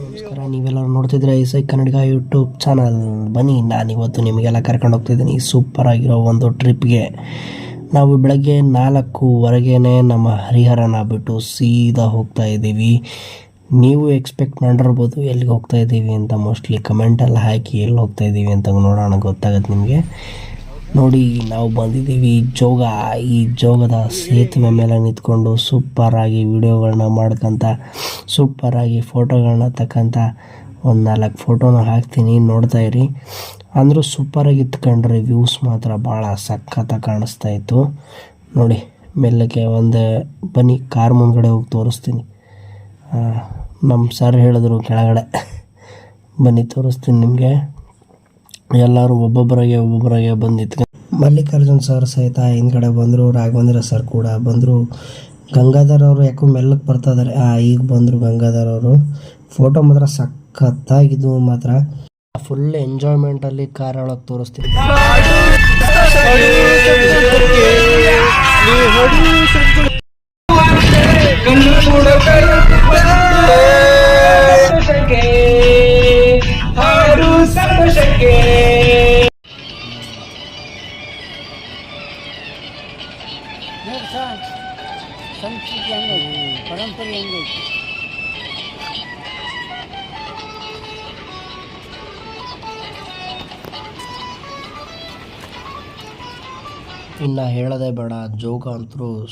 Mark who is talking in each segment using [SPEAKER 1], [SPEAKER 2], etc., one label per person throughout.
[SPEAKER 1] ನಮಸ್ಕಾರ, ನೀವೆಲ್ಲರೂ ನೋಡ್ತಿದ್ರೆ ಐಸೈ ಕನ್ನಡಿಗ ಯೂಟ್ಯೂಬ್ ಚಾನಲ್. ಬನ್ನಿ, ನಾನು ಇವತ್ತು ನಿಮಗೆಲ್ಲ ಕರ್ಕೊಂಡು ಹೋಗ್ತಿದ್ದೀನಿ. ಸೂಪರ್ ಆಗಿರೋ ಒಂದು ಟ್ರಿಪ್ಗೆ ನಾವು ಬೆಳಗ್ಗೆ ನಾಲ್ಕೂವರೆಗೇ ನಮ್ಮ ಹರಿಹರನ ಬಿಟ್ಟು ಸೀದಾ ಹೋಗ್ತಾ ಇದ್ದೀವಿ. ನೀವು ಎಕ್ಸ್ಪೆಕ್ಟ್ ಮಾಡಿರ್ಬೋದು ಎಲ್ಲಿಗೆ ಹೋಗ್ತಾ ಇದ್ದೀವಿ ಅಂತ ಮೋಸ್ಟ್ಲಿ ಕಮೆಂಟಲ್ಲಿ ಹಾಕಿ ಎಲ್ಲಿ ಹೋಗ್ತಾ ಇದ್ದೀವಿ ಅಂತ ನೋಡೋಣ, ಗೊತ್ತಾಗುತ್ತೆ ನಿಮಗೆ. ನೋಡಿ, ನಾವು ಬಂದಿದ್ದೀವಿ ಜೋಗ. ಈ ಜೋಗದ ಸೇತುವೆ ಮೇಲೆ ನಿಂತ್ಕೊಂಡು ಸೂಪರಾಗಿ ವಿಡಿಯೋಗಳನ್ನ ಮಾಡ್ಕೊಂತ ಸೂಪರಾಗಿ ಫೋಟೋಗಳನ್ನ ತಕ್ಕಂತ ಒಂದು ನಾಲ್ಕು ಫೋಟೋನ ಹಾಕ್ತೀನಿ, ನೋಡ್ತಾ ಇರಿ. ಅಂದರೂ ಸೂಪರಾಗಿ ಇತ್ಕೊಂಡ್ರೆ ವ್ಯೂಸ್ ಮಾತ್ರ ಭಾಳ ಸಖತ್ತಾಗಿ ಕಾಣಿಸ್ತಾ ಇತ್ತು. ನೋಡಿ ಮೆಲ್ಲಕ್ಕೆ ಒಂದು, ಬನ್ನಿ, ಕಾರ್ ಮುಂದ್ಗಡೆ ಹೋಗಿ ತೋರಿಸ್ತೀನಿ. ನಮ್ಮ ಸರ್ ಹೇಳಿದ್ರು ಕೆಳಗಡೆ. ಬನ್ನಿ, ತೋರಿಸ್ತೀನಿ ನಿಮಗೆ. ಎಲ್ಲರೂ ಒಬ್ಬೊಬ್ಬರಾಗೆ ಒಬ್ಬೊಬ್ಬರಾಗೆ ಬಂದಿದ್ರು. ಮಲ್ಲಿಕಾರ್ಜುನ್ ಸರ್ ಸಹಿತ ಹಿಂದ್ಗಡೆ ಬಂದರು, ರಾಘವೇಂದ್ರ ಸರ್ ಕೂಡ ಬಂದರು. ಗಂಗಾಧರ್ ಅವರು ಯಾಕೋ ಮೆಲ್ಲಕ್ಕೆ ಬರ್ತಾ ಇದ್ದಾರೆ ಆ, ಈಗ ಬಂದರು ಗಂಗಾಧರ್ ಅವರು. ಫೋಟೋ ಮಾತ್ರ ಸಖತ್ತಾಗಿದ್ದು ಮಾತ್ರ. ಫುಲ್ ಎಂಜಾಯ್ಮೆಂಟಲ್ಲಿ ಕಾರ್ ಒಳಗೆ ತೋರಿಸ್ತೀನಿ ಇನ್ನು ಹೇಳೋದೇ ಬೇಡ. ಜೋಗ ಅಂತೂ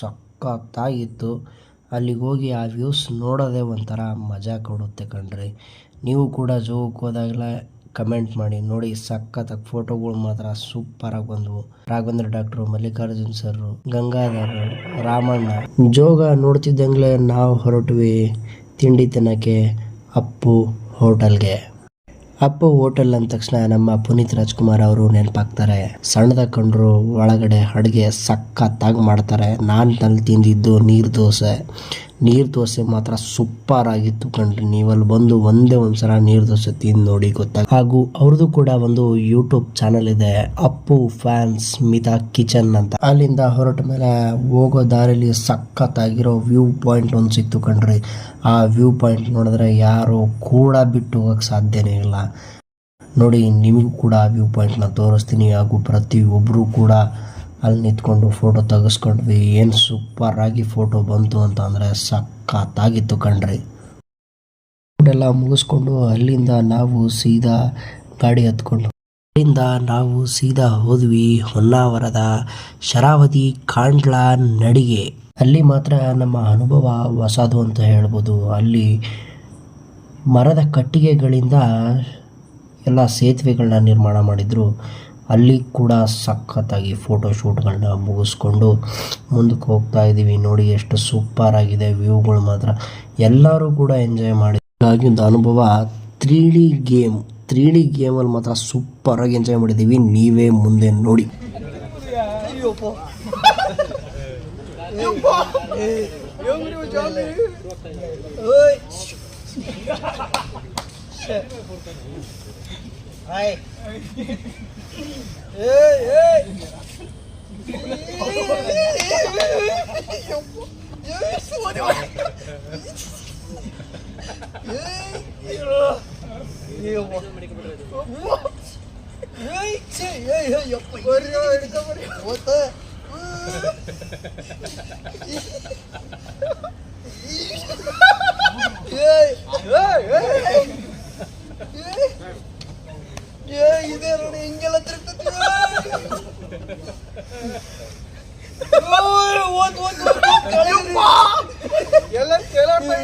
[SPEAKER 1] ಸಖತ್ತಾಗಿತ್ತು. ಅಲ್ಲಿಗೆ ಹೋಗಿ ಆ ವ್ಯೂಸ್ ನೋಡೋದೇ ಒಂಥರ ಮಜಾ ಕೊಡುತ್ತೆ ಕಣ್ರಿ. ನೀವು ಕೂಡ ಜೋಗಕ್ಕೆ ಹೋದಾಗಲೇ ಕಮೆಂಟ್ ಮಾಡಿ, ನೋಡಿ ಸಖತ್ತಾಗಿ ಫೋಟೋಗಳು ಮಾತ್ರ ಸೂಪರಾಗಿ ಬಂದವು. Raghavendra doctor, Mallikarjun sir Gangadhar, Ramanna. Jog ನೋಡ್ತಿದ್ದಂಗ್ಲೆ ನಾವು ಹೊರಟ್ವಿ ತಿಂಡಿ ತಿನ್ನೋಕ್ಕೆ ಅಪ್ಪು ಹೋಟೆಲ್ಗೆ. ಅಪ್ಪು ಹೋಟೆಲ್ ಅಂದ ತಕ್ಷಣ ನಮ್ಮ ಪುನೀತ್ ರಾಜ್ಕುಮಾರ್ ಅವರು ನೆನಪಾಗ್ತಾರೆ. ಸಣ್ಣದ ಕಂಡ್ರು ಒಳಗಡೆ ಅಡುಗೆ ಸಖತ್ತಾಗಿ ಮಾಡ್ತಾರೆ. ನಾನು ತಲೆ ತಿಂದಿದ್ದು ನೀರು ದೋಸೆ. ನೀರು ದೋಸೆ ಮಾತ್ರ ಸೂಪರ್ ಆಗಿತ್ತು ಕಣ್ರಿ. ನೀವಲ್ಲಿ ಬಂದು ಒಂದೇ ಒಂದ್ಸಲ ನೀರು ದೋಸೆ ತಿಂದು ನೋಡಿ ಗೊತ್ತಾಗ. ಹಾಗೂ ಅವ್ರದ್ದು ಕೂಡ ಒಂದು ಯೂಟ್ಯೂಬ್ ಚಾನಲ್ ಇದೆ, ಅಪ್ಪು ಫ್ಯಾನ್ಸ್ ಮಿತಾ ಕಿಚನ್ ಅಂತ. ಅಲ್ಲಿಂದ ಹೊರಟ ಮೇಲೆ ಹೋಗೋ ದಾರಿಲಿ ಸಖತ್ತಾಗಿರೋ ವ್ಯೂ ಪಾಯಿಂಟ್ ಒಂದು ಸಿಕ್ತು ಕಣ್ರಿ. ಆ ವ್ಯೂ ಪಾಯಿಂಟ್ ನೋಡಿದ್ರೆ ಯಾರು ಕೂಡ ಬಿಟ್ಟು ಹೋಗಕ್ಕೆ ಸಾಧ್ಯನೇ ಇಲ್ಲ. ನೋಡಿ, ನಿಮಗೂ ಕೂಡ ವ್ಯೂ ಪಾಯಿಂಟ್ನ ತೋರಿಸ್ತೀನಿ ಹಾಗೂ ಪ್ರತಿಯೊಬ್ಬರು ಕೂಡ ಅಲ್ಲಿ ನಿಂತ್ಕೊಂಡು ಫೋಟೋ ತೆಗೆಸ್ಕೊಂಡ್ವಿ. ಏನು ಸೂಪರ್ ಆಗಿ ಫೋಟೋ ಬಂತು ಅಂತ ಅಂದರೆ ಸಖತ್ತಾಗಿತ್ತು ಕಣ್ರಿ. ಎಲ್ಲ ಮುಗಿಸ್ಕೊಂಡು ಅಲ್ಲಿಂದ ನಾವು ಸೀದಾ ಗಾಡಿ ಹತ್ಕೊಂಡು ಅಲ್ಲಿಂದ ನಾವು ಸೀದಾ ಹೋದ್ವಿ ಹೊನ್ನಾವರದ ಶರಾವತಿ ಕಾಂಡ್ಲ ನಡಿಗೆ. ಅಲ್ಲಿ ಮಾತ್ರ ನಮ್ಮ ಅನುಭವ ಹೊಸದು ಅಂತ ಹೇಳ್ಬೋದು. ಅಲ್ಲಿ ಮರದ ಕಟ್ಟಿಗೆಗಳಿಂದ ಎಲ್ಲ ಸೇತುವೆಗಳನ್ನ ನಿರ್ಮಾಣ ಮಾಡಿದರು. ಅಲ್ಲಿ ಕೂಡ ಸಖತ್ತಾಗಿ ಫೋಟೋ ಶೂಟ್ಗಳನ್ನ ಮುಗಿಸ್ಕೊಂಡು ಮುಂದಕ್ಕೆ ಹೋಗ್ತಾ ಇದ್ದೀವಿ ನೋಡಿ ಎಷ್ಟು ಸೂಪರ್ ಆಗಿದೆ ವ್ಯೂಗಳು ಮಾತ್ರ ಎಲ್ಲರೂ ಕೂಡ ಎಂಜಾಯ್ ಮಾಡಿ ಹಾಗಾಗಿ ಒಂದು ಅನುಭವ three D game three D ಗೇಮಲ್ಲಿ ಮಾತ್ರ ಸೂಪರಾಗಿ ಎಂಜಾಯ್ ಮಾಡಿದ್ದೀವಿ ನೀವೇ ಮುಂದೆ ನೋಡಿ
[SPEAKER 2] はい。えいえ。え、え、え、え、え、え、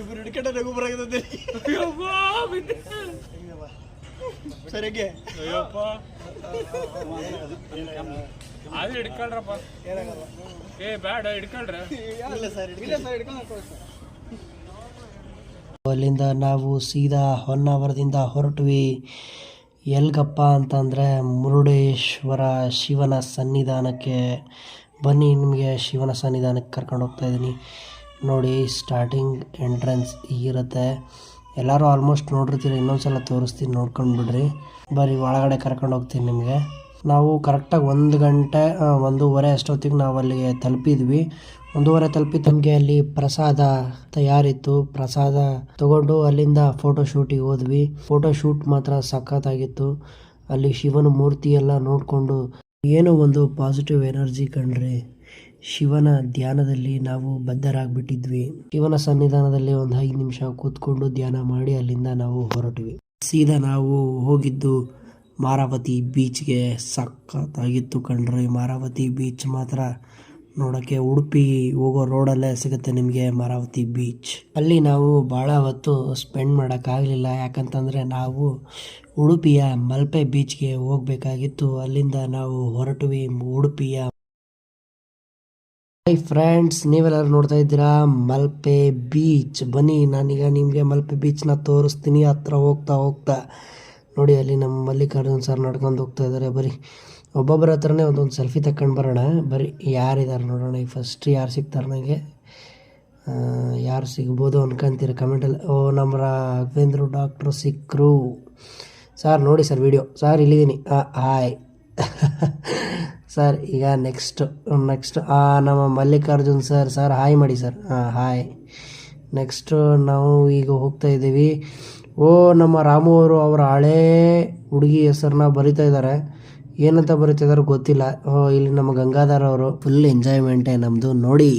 [SPEAKER 2] ಇಬ್ರು ಹಿಡ್ಕೊಂಡ ನಗು ಬರಾಗಿದೆ ಸರಿಗೆ
[SPEAKER 3] ಅಯ್ಯಪ್ಪ ಅದು ಹಿಡ್ಕೊಳ್ರಪ್ಪ ಏ ಬೇಡ ಹಿಡ್ಕೊಳ್ರ
[SPEAKER 2] ಇಲ್ಲ ಸರ್ ಇಲ್ಲ ಸರ್ ಹಿಡ್ಕೊಂಡು ಸರ್.
[SPEAKER 1] ಅಲ್ಲಿಂದ ನಾವು ಸೀದಾ ಹೊನ್ನಾವರದಿಂದ ಹೊರಟ್ವಿ. ಎಲ್ಗಪ್ಪ ಅಂತಂದರೆ ಮುರುಡೇಶ್ವರ ಶಿವನ ಸನ್ನಿಧಾನಕ್ಕೆ ಬನ್ನಿ ನಿಮಗೆ ಶಿವನ ಸನ್ನಿಧಾನಕ್ಕೆ ಕರ್ಕೊಂಡು ಹೋಗ್ತಾ ಇದ್ದೀನಿ. ನೋಡಿ ಸ್ಟಾರ್ಟಿಂಗ್ ಎಂಟ್ರೆನ್ಸ್ ಇರುತ್ತೆ ಎಲ್ಲರೂ ಆಲ್ಮೋಸ್ಟ್ ನೋಡಿರ್ತೀರ ಇನ್ನೊಂದು ಸಲ ತೋರಿಸ್ತೀನಿ, ನೋಡ್ಕೊಂಡು ಬಿಡ್ರಿ. ಬರೀ ಒಳಗಡೆ ಕರ್ಕೊಂಡು ಹೋಗ್ತೀನಿ ನಿಮಗೆ. ನಾವು ಕರೆಕ್ಟಾಗಿ ಒಂದು ಗಂಟೆ ಒಂದೂವರೆ ಅಷ್ಟೊತ್ತಿಗೆ ನಾವು ಅಲ್ಲಿಗೆ ತಲುಪಿದ್ವಿ. ಒಂದೂವರೆ ತಲುಪಿ ತಮಗೆ ಅಲ್ಲಿ ಪ್ರಸಾದ ತಯಾರಿತ್ತು. ಪ್ರಸಾದ ತಗೊಂಡು ಅಲ್ಲಿಂದ ಫೋಟೋ ಶೂಟಿಗೆ ಹೋದ್ವಿ. ಫೋಟೋ ಶೂಟ್ ಮಾತ್ರ ಸಖತ್ತಾಗಿತ್ತು. ಅಲ್ಲಿ ಶಿವನ ಮೂರ್ತಿ ಎಲ್ಲ ನೋಡಿಕೊಂಡು ಏನೋ ಒಂದು ಪಾಸಿಟಿವ್ ಎನರ್ಜಿ ಕಂಡ್ರೆ. ಶಿವನ ಧ್ಯಾನದಲ್ಲಿ ನಾವು ಬದ್ಧರಾಗ್ಬಿಟ್ಟಿದ್ವಿ. ಶಿವನ ಸನ್ನಿಧಾನದಲ್ಲಿ ಒಂದು ಐದು ನಿಮಿಷ ಕೂತ್ಕೊಂಡು ಧ್ಯಾನ ಮಾಡಿ ಅಲ್ಲಿಂದ ನಾವು ಹೊರಟ್ವಿ. ಸೀದಾ ನಾವು ಹೋಗಿದ್ದು ಮಾರಾವತಿ ಬೀಚ್ಗೆ ಸಖತ್ತಾಗಿತ್ತು ಕಂಡ್ರಿ ಮಾರಾವತಿ ಬೀಚ್ ಮಾತ್ರ ನೋಡೋಕ್ಕೆ ಉಡುಪಿ ಹೋಗೋ ರೋಡಲ್ಲೇ ಸಿಗುತ್ತೆ ನಿಮಗೆ ಮಾರಾವತಿ ಬೀಚ್ ಅಲ್ಲಿ ನಾವು ಭಾಳ ಹೊತ್ತು ಸ್ಪೆಂಡ್ ಮಾಡೋಕ್ಕಾಗಲಿಲ್ಲ, ಯಾಕಂತಂದರೆ ನಾವು ಉಡುಪಿಯ ಮಲ್ಪೆ ಬೀಚ್ಗೆ ಹೋಗಬೇಕಾಗಿತ್ತು. ಅಲ್ಲಿಂದ ನಾವು ಹೊರಟುವಿ, ಉಡುಪಿಯ ಹಾಯ್ ಫ್ರೆಂಡ್ಸ್ ನೀವೆಲ್ಲರೂ ನೋಡ್ತಾ ಇದ್ದೀರಾ? ಮಲ್ಪೆ ಬೀಚ್. ಬನ್ನಿ, ನಾನೀಗ ನಿಮಗೆ ಮಲ್ಪೆ ಬೀಚ್ನ ತೋರಿಸ್ತೀನಿ. ಹತ್ರ ಹೋಗ್ತಾ ಹೋಗ್ತಾ. ನೋಡಿ, ಅಲ್ಲಿ ನಮ್ಮ ಮಲ್ಲಿಕಾರ್ಜುನ್ ಸರ್ ನಡ್ಕೊಂಡು ಹೋಗ್ತಾ ಇದ್ದಾರೆ ಬರೀ ಒಬ್ಬೊಬ್ಬರ ಹತ್ರನೇ ಒಂದೊಂದು ಸೆಲ್ಫಿ ತಗೊಂಡು ಬರೋಣ. ಬರೀ ಯಾರಿದ್ದಾರೆ ನೋಡೋಣ. ಈಗ ಫಸ್ಟ್ ಯಾರು ಸಿಗ್ತಾರೆ ನನಗೆ ಯಾರು ಸಿಗ್ಬೋದು ಅನ್ಕೊಂತೀರ ಕಮೆಂಟಲ್ಲಿ ಓ ನಮ್ಮ ರಾಘವೇಂದ್ರ ಡಾಕ್ಟ್ರು ಸಿಕ್ಕರು ಸರ್ ನೋಡಿ ಸರ್ ವಿಡಿಯೋ ಸರ್ ಇಲ್ಲಿದ್ದೀನಿ. ಹಾಯ್ ಸರ್ ಈಗ ನೆಕ್ಸ್ಟ್ ನೆಕ್ಸ್ಟ್ ನಮ್ಮ ಮಲ್ಲಿಕಾರ್ಜುನ್ ಸರ್ ಸರ್ ಹಾಯ್ ಮಾಡಿ ಸರ್ ಹಾಂ ಹಾಯ್ ನೆಕ್ಸ್ಟು ನಾವು ಈಗ ಹೋಗ್ತಾ ಇದ್ದೀವಿ. ಓ, ನಮ್ಮ ರಾಮು ಅವರು ಅವರ ಹಳೇ ಹುಡುಗಿ ಹೆಸರನ್ನ ಬರಿತಾ ಇದ್ದಾರೆ. ಏನಂತ ಬರಿತಾ ಇದ್ದಾರೆ ಗೊತ್ತಿಲ್ಲ. ಓ, ಇಲ್ಲಿ ನಮ್ಮ ಗಂಗಾಧರ್ ಅವರು ಫುಲ್ ಎಂಜಾಯ್ಮೆಂಟೇ ನಮ್ಮದು ನೋಡಿ.